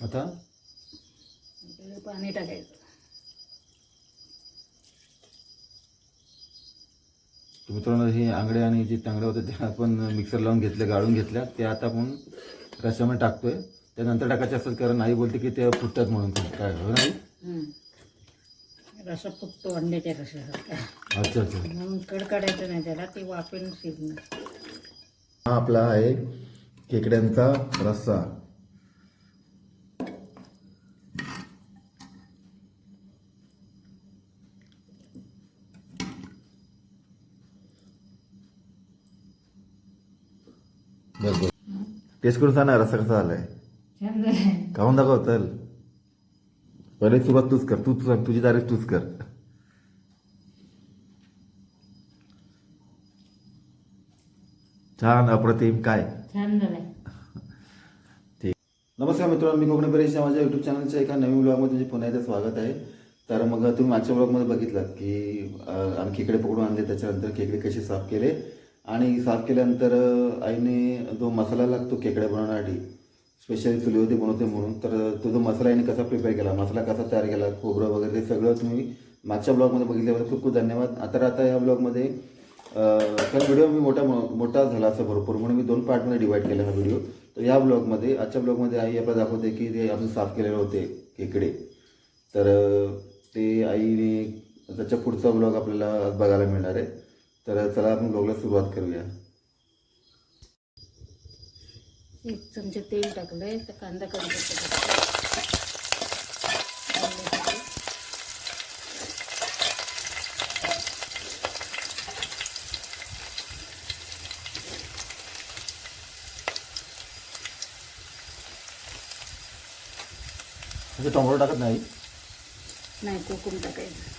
आता? पाणी टाकायचं. तर मित्रांनो हे आंगडे आणि जे तांगडे होते ते आपण मिक्सर लावून घेतले गाळून घेतल्या. ते आता आपण रश्यामध्ये टाकतोय. त्यानंतर टाकायचे असतात कारण आई बोलते की ते फुटतात म्हणून. काय हो नाही. रसा फुटतो अंड्याच्या रसासारखा अच्छा अच्छा. म्हणून कड काढायचं नाही त्याला ते वाफेन शिजणार. हा आपला आहे खेकड्यांचा रस्सा बस बस टेस्ट करून सांग ना रस्सा कसा झालाय? छान झालं खाऊन दाखव चल पहिले सुरुवात तूच कर तूच सांग तुझी तारीख तूच कर. छान अप्रतिम काय? छान झालंय ठीक नमस्कार मित्रांनो मी कोकणी परेश माझ्या युट्यूब चॅनलच्या एका नवीन ब्लॉगमध्ये तुमचे पुन्हा एकदा स्वागत आहे. तर मग तुम्ही मागच्या ब्लॉगमध्ये बघितलात की अं, आम्ही खेकडे पकडून आणले त्याच्यानंतर खेकडे कसे साफ केले आणि साफ केल्यानंतर आईने जो मसाला लागतो खेकडे बनवण्यासाठी स्पेशली चुलीवरती बनवते म्हणून तर तो जो मसाला आईने कसा प्रिपेअर केला मसाला कसा तयार केला खोबरं वगैरे ते सगळं तुम्ही मागच्या ब्लॉगमध्ये बघितल्याबद्दल खूप खूप धन्यवाद. आता आता या ब्लॉगमध्ये कारण व्हिडिओ मी मोठा मोठा झाला असं भरपूर म्हणून मी दोन पार्टमध्ये डिवाईड केला हा व्हिडिओ तर या ब्लॉगमध्ये आजच्या ब्लॉगमध्ये आई आपल्याला दाखवते की ते आपण साफ केलेले होते खेकडे तर ते आईने त्याच्या पुढचा ब्लॉग आपल्याला बघायला मिळणार आहे. तर चला आपण ब्लॉगला सुरुवात करूया एक चमचे तेल टाकलंय तर कांदा कमी म्हणजे टोमॅटो टाकत नाही? नाही कोकम टाकायचं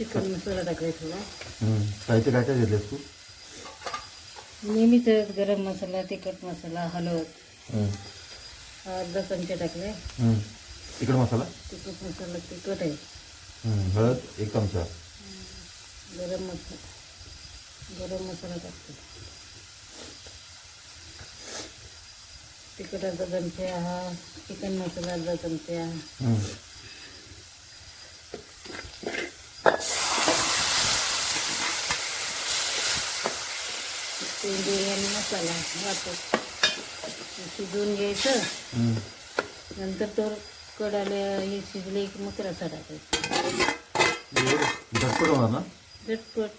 चिकन मसाला टाकायचा थोडा. साहित्य काय काय घेतलेस तू? नेहमीच गरम मसाला तिखट मसाला हळद हम्म. हा अर्धा चमचा टाकलाय. हम्म. तिखट मसाला? तिखट मसाला तिखट आहे. हम्म. हळद एक चमचा. गरम मसाला. गरम मसाला टाकते. तिखट अर्धा चमचा हा चिकन मसाला अर्धा चमचा. हम्म. ते बिर्याणी मसाला वाटत. शिजवून घ्यायचं. नंतर तो कडाले हे शिजले की मग रसा टाकायचा झटपट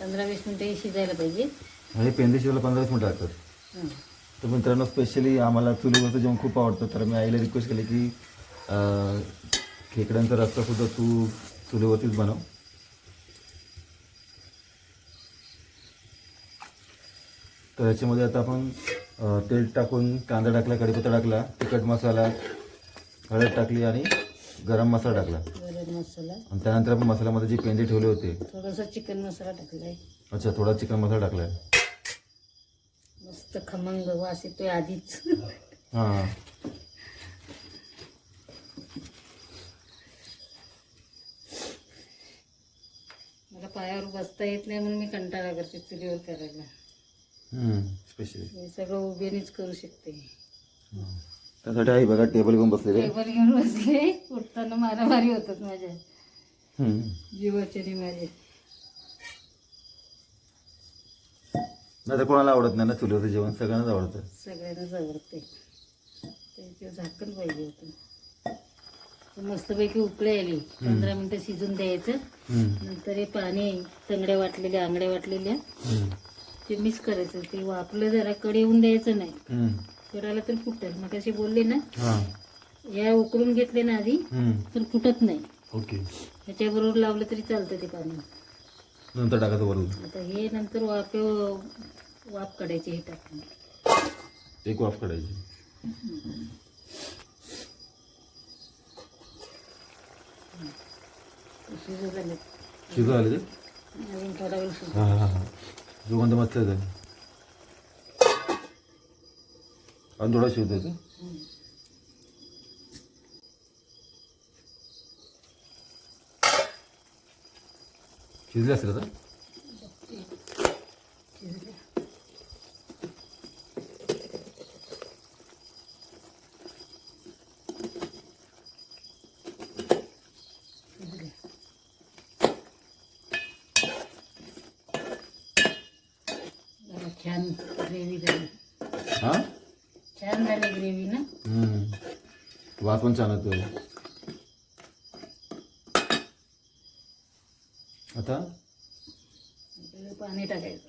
पंधरा वीस मिनटं हे शिजायला पाहिजे. हे पेंदे शिवायला पंधरा वीस मिनिटं लागतात. तर मित्रांनो स्पेशली आम्हाला चुलीवरचं जेवण खूप आवडतं. तर मी आईला रिक्वेस्ट केली की खेकड्यांचा रस्ता सुद्धा तू चुलीवरतीच बनव. तर याच्यामध्ये आता आपण तेल टाकून कांदा टाकला कढीपत्ता टाकला तिखट मसाला हळद टाकली आणि गरम मसाला टाकला. गरम मसाला. आणि त्यानंतर आपण मसाल्यामध्ये जे पेंदे ठेवले होते. थोडासा चिकन मसाला टाकलाय. अच्छा थोडा चिकन मसाला टाकलाय. मस्त खमंग वास येतोय आधीच. हां. मला पायावर बसता येत नाही म्हणून मी कंटाळा करते चुलीवर करायला. स्पेशली हे सगळं उभेनीच करू शकते. त्यासाठी आई बघा टेबल घेऊन बसलेले. टेबल घेऊन बसले. उठताना मारामारी होतात माझ्या. हम्म. जीवाचे आणि माझे नाही तर कोणाला आवडत नाही ना चुलीवरचं जेवण? सगळ्यांनाच आवडतं. सगळ्यांनाच आवडते. त्याच्यावर झाकण पाहिजे होतं. मस्तपैकी उकळी आली. पंधरा मिनटं शिजून द्यायचं. हम्म. नंतर हे पाणी तंगड्या वाटलेल्या आंगड्या वाटलेल्या. हम्म. ते मिक्स करायचं ते वापलं जरा कडे येऊन द्यायचं नाही. कडायला तर फुटेल. मग अशी बोलले ना हां. या उकळून घेतले ना आधी. तर फुटत नाही. ओके. ह्याच्याबरोबर लावलं तरी चालतं ते पाणी. नंतर टाकायचं वरून. आता हे नंतर वाफ वाफ काढायची हे टाकून. एक वाफ काढायची. शिजू झाले. शिजू आले ते? अजून थोडा वेळ शिजू. हां हां हां. सुगंध मस्त येतो आणि थोडा शिजत येतो शिजले असेल आता छान ग्रेव्ही झाली. हा? छान झाली ग्रेव्ही ना? हम्म. पण छान येतोय आता? पाणी टाकायचं.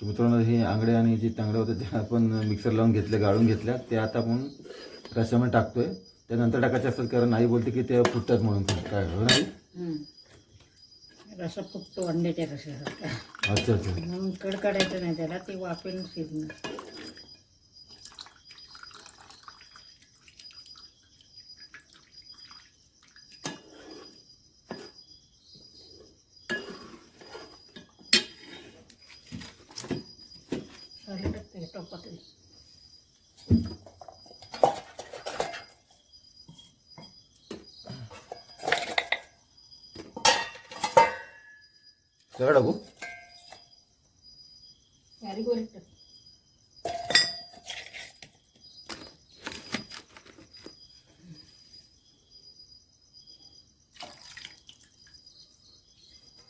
तर मित्रांनो हे आंगडे आणि जे तांगडे होते ते आपण मिक्सर लावून घेतले गाळून घेतल्या ते आता आपण रशामध्ये टाकतोय. त्यानंतर टाकायचे असतात कारण आई बोलते की ते फुटतात म्हणून. काय हो नाही. रसा फुटतो अंड्याच्या रशासारखा. अच्छा अच्छा. म्हणून कड काढायचं नाही त्याला ते वाफेन शिजणार. टाक.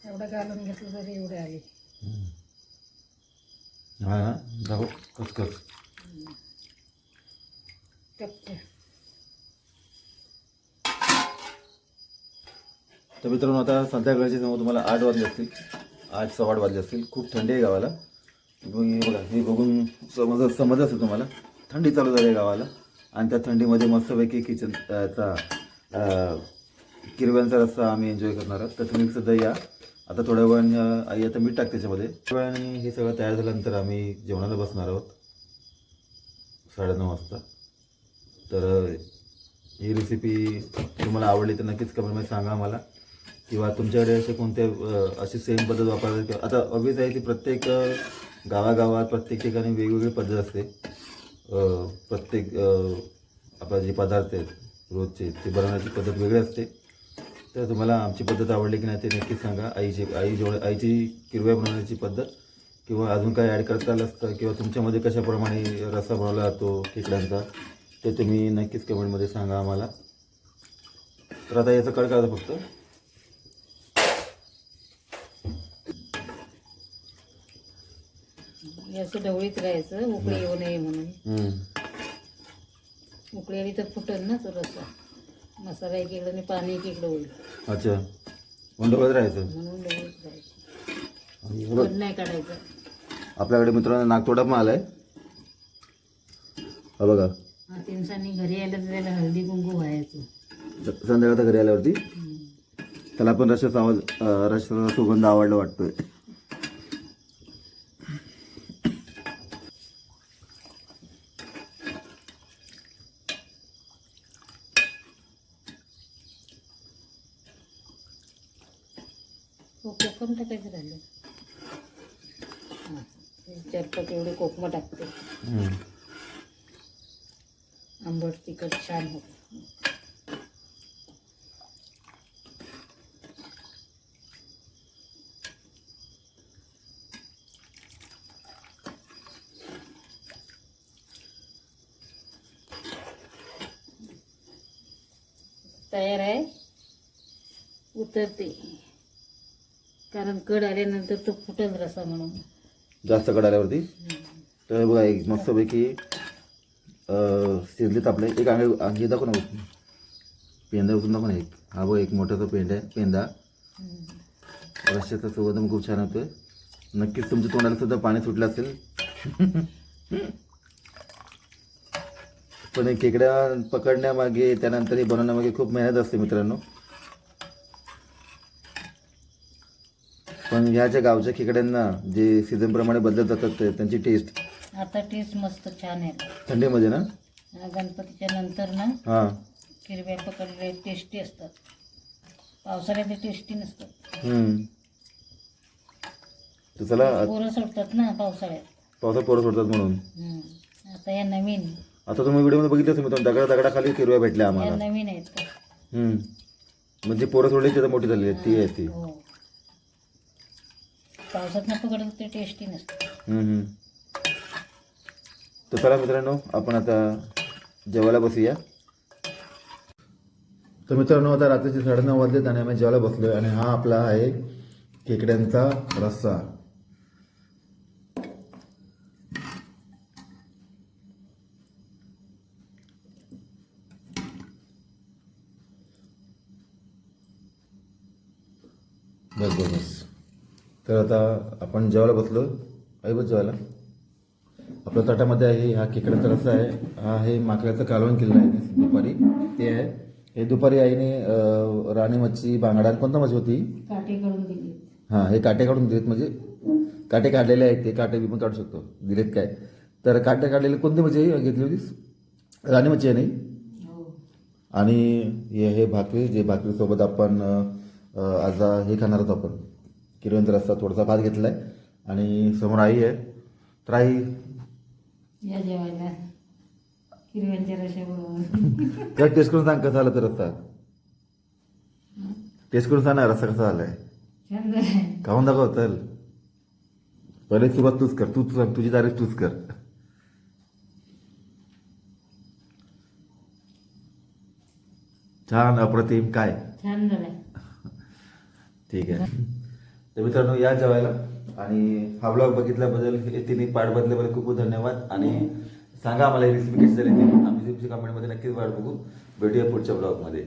एवढं घालून घेतलं तरी एवढे आले. हा ना कस कस तर मित्रांनो आता संध्याकाळचे समोर तुम्हाला आठ वाजले असतील. आठ सव्वा आठ वाजले असतील. खूप थंडी आहे गावाला. मग बघा हे बघून समज समज असेल तुम्हाला. थंडी चालू झाली आहे गावाला. आणि त्या थंडीमध्ये मस्तपैकी किचन याचा किरव्यांचा रस्सा आम्ही एन्जॉय करणार आहोत. तर तुम्ही सुद्धा या. आता थोड्या वेळाने आई आता मीठ टाक त्याच्यामध्ये वेळाने हे सगळं तयार झाल्यानंतर आम्ही जेवणाला बसणार आहोत. साडेनऊ वाजता. तर ही रेसिपी तुम्हाला आवडली तर नक्कीच कमेंटमध्ये सांगा आम्हाला. किंवा तुमच्याकडे असे कोणते अशी सेम पद्धत वापरतात आता ऑब्विस आहे की प्रत्येक गावागावात प्रत्येक ठिकाणी वेगवेगळी पद्धत असते. प्रत्येक आपला जे पदार्थ आहेत रोजचे ते बनवण्याची पद्धत वेगळी असते. तर तुम्हाला आमची पद्धत आवडली की नाही ते नक्कीच सांगा. आईची आई जेवढ आईची किरव्या बनवण्याची पद्धत किंवा अजून काय ॲड करता आलं असतं किंवा तुमच्यामध्ये कशाप्रमाणे रस्सा बनवला जातो खेकड्यांचा ते तुम्ही नक्कीच कमेंटमध्ये सांगा आम्हाला. तर आता याचं कळ करायचं फक्त हे असं ढवळीत राहायचं उकळी येऊ नये म्हणून. उकळी आली तर फुटल ना तो रस्सा मसाला एकीकडे आणि पाणी एकीकडे होईल अच्छा. मंडोळत राहायचं? म्हणून ढवळीत राहायचं. नाही काढायचं. आपल्याकडे मित्रांनो नागतोडा पण आलाय. हा बघा. दिवसांनी घरी आलं तर त्याला हळदी कुंकू व्हायचं. संध्याकाळचा घरी आल्यावरती. त्याला पण रशाचा आवाज रशाचा सुगंध आवडला वाटतोय. कोकम टाकायचं राहिलं हां पाच एवढे कोकमं टाकते. आंबट तिखट छान होतं. तयार आहे. उतरते. कारण कड आल्यानंतर तो फुटल रसा म्हणून. जास्त कड आल्यावरती? तर बघा एक मस्तपैकी अं, शिजलीत आपले. एक अंगे अंगी दाखव ना पेंदा उचलून दाखव ना एक. हा बघ एक मोठा पेंड पेंडा आहे पेंदा. रश्याचा सुगंध खूप छान होतोय. नक्कीच तुमच्या तोंडाला सुद्धा पाणी सुटलं असेल. पण हे खेकड्या पकडण्यामागे त्यानंतर हे बनवण्यामागे खूप मेहनत असते मित्रांनो. पण ह्या ज्या गावच्या खेकड्यांना जे सीझन प्रमाणे बदलत जातात ते- त्यांची टेस्ट आता टेस्ट मस्त छान आहे. थंडीमध्ये ना? गणपतीच्या नंतर ना हां. हिरव्या पकडले टेस्टी असतात. पावसाळ्यात ते टेस्टी नसतात. हम्म. तर चला पोरं सोडतात ना पावसाळ्यात. पावसात पोरं सोडतात म्हणून. हम्म. आता या नवीन. आता तुम्ही व्हिडिओमध्ये बघितलं असेल मित्रांनो दगडा दगडाखाली किरव्या भेटल्या या आम्हाला. नवीन आहेत. हम्म. म्हणजे पोरं सोडली तिथं मोठी झालेली आहे ती आहे ती. हो. पावसात न पकडत ते टेस्टी नसतं. हम्म. तर चला मित्रांनो आपण आता जेवायला बसूया. तर मित्रांनो आता रात्रीचे साडेनऊ वाजलेत आणि आम्ही जेवायला बसलोय आणि हा आपला आहे खेकड्यांचा रस्सा. बस बस बस. तर आता आपण जेवायला बसलो. बस जेवायला. आपल्या ताटामध्ये आहे हा खेकड्याचा रस्सा आहे. हा आहे माकड्याचं कालवण केलेलं आहे. दुपारी. ते आहे. हे दुपारी आईने राणी मच्छी बांगडा आणि कोणता मच्छी होती? काटे काढून दिली हां हे काटे काढून दिलेत म्हणजे काटे काढलेले आहेत ते. काटे बी पण काढू शकतो. दिलेत काय? तर काटे काढलेले कोणती मच्छी घेतली होतीस? राणी मच्छी आहे नाही हो? आणि हे भाकरी जे भाकरीसोबत आपण आज हे खाणार आहोत आपण. किरवंत रस्ता थोडासा भात घेतला आहे आणि समोर आई आहे. तर आई या जेवायला. हिरव्यांच्या रशाबरोबर काय टेस्ट करून सांग कसा आला तर रस्ता? टेस्ट करून सांग ना रस्ता कसा आलाय छान खाऊन दाखव चल पहिले सुरुवात तूच कर. तूच सांग. तुझी तारीफ तूच कर. छान अप्रतिम. काय? छान झालंय ठीक आहे. तर मित्रांनो या जेवायला. आणि हा ब्लॉग बघितल्याबद्दल हे तिन्ही पाठ बदल्याबद्दल खूप खूप धन्यवाद. आणि सांगा आम्हाला ही रेसिपी कशी झाली ती. आम्ही तुमची कमेंटमध्ये नक्कीच वाट बघू. भेटूया पुढच्या ब्लॉगमध्ये